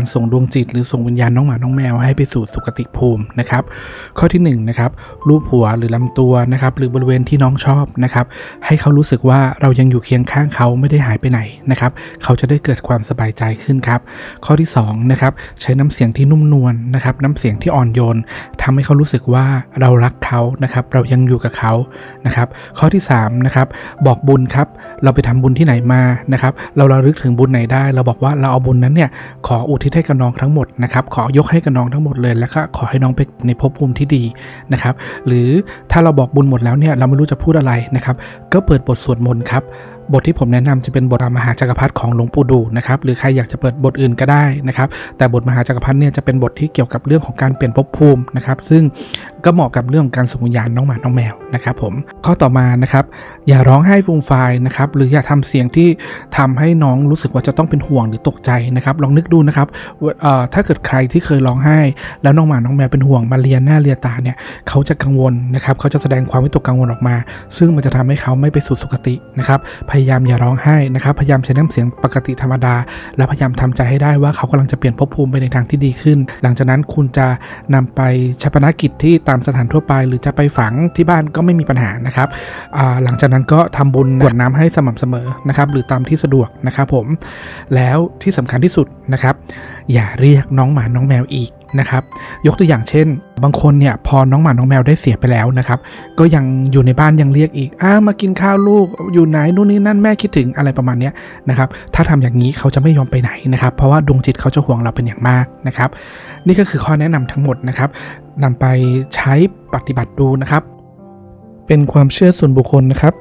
การส่งดวงจิต หรือส่งวิญญาณน้องหมาน้องแมวให้ไปสู่สุคติภูมินะครับ ข้อที่1นงนะครับรูปหัวหรือลำตัวนะครับหรือบริเวณที่น้องชอบนะครับ ให้เขารู้สึกว่าเรายังอยู่เคียงข้างเขาไม่ได้หายไปไหนนะครับเขาจะได้เกิดความสบายใจขึ้นครับข้อที่2นะครับใช้น้ำเสียงที่นุ่มนวลนะครับน้ำเสียงที่อ่อนโยนทำให้เขารู้สึกว่าเรารักเขานะครับ เรายังอยู่กับเขานะครับ ข้อที่3นะครับบอกบุญครับเราไปทำบุญที่ไหนมานะครับ เราระลึกถึงบุญไหนได้ เราบอกว่าเราเอาบุญนั้นเนี่ยขออุทิศให้กับน้องทั้งหมดนะครับ ขอยกให้กับน้องทั้งหมดเลย แล้วก็ขอให้น้องไปในภพภูมิที่ดีนะครับ หรือถ้าเราบอกบุญหมดแล้วเนี่ยเราไม่รู้จะพูดอะไรนะครับ ก็เปิดบทสวดมนต์ครับบทที่ผมแนะนำจะเป็นบทมหาจักรพรรดิของหลวงปู่ดูนะครับหรือใครอยากจะเปิดบทอื่นก็ได้นะครับ แต่บทมหาจักรพรรดิเนี่ยจะเป็นบทที่เกี่ยวกับเรื่องของการเปลี่ยนภพภูมินะครับ ซึ่งก็เหมาะกับเรื่องของการส่งวิญญาณน้องหมาน้องแมวนะครับ ผมข้อต่อมานะครับอย่าร้องไห้ฟูมฟายนะครับหรืออย่าทำเสียงที่ทำให้น้องรู้สึกว่าจะต้องเป็นห่วงหรือตกใจนะครับ ลองนึกดูนะครับถ้าเกิดใครที่เคยร้องไห้ แล้วน้องหมาน้องแมวเป็นห่วงมาเรียนหน้าเรียตาเนี่ยเขาจะกังวลนะครับเขาจะแสดงความวิตกกังวลออกมา ซึ่งมันจะทำให้เขาไม่ไปสู่สุคตินะครับพยายามอย่าร้องไห้นะครับพยายามใช้น้ำเสียงปกติธรรมดา และพยายามทำใจให้ได้ว่าเขากำลังจะเปลี่ยนภพภูมิไปในทางที่ดีขึ้น หลังจากนั้นคุณจะนำไปชาปนกิจที่ตามสถานทั่วไป หรือจะไปฝังที่บ้านก็ไม่มีปัญหานะครับหลังจากนั้นก็ทำบุญกวดน้ำให้สม่ำเสมอนะครับ หรือตามที่สะดวกนะครับผม แล้วที่สำคัญที่สุดนะครับ อย่าเรียกน้องหมาน้องแมวอีกนะครับยกตัวอย่างเช่น บางคนเนี่ยพอน้องหมาน้องแมวได้เสียไปแล้วนะครับ ก็ยังอยู่ในบ้านยังเรียกอีกอ้ามากินข้าวลูกอยู่ไหนนู่นนี่นั่นแม่คิดถึงอะไรประมาณนี้นะครับถ้าทำอย่างนี้เขาจะไม่ยอมไปไหนนะครับ เพราะว่าดวงจิตเขาจะห่วงเราเป็นอย่างมากนะครับ นี่ก็คือข้อแนะนำทั้งหมดนะครับนำไปใช้ปฏิบัติดูนะครับ เป็นความเชื่อส่วนบุคคลนะครับ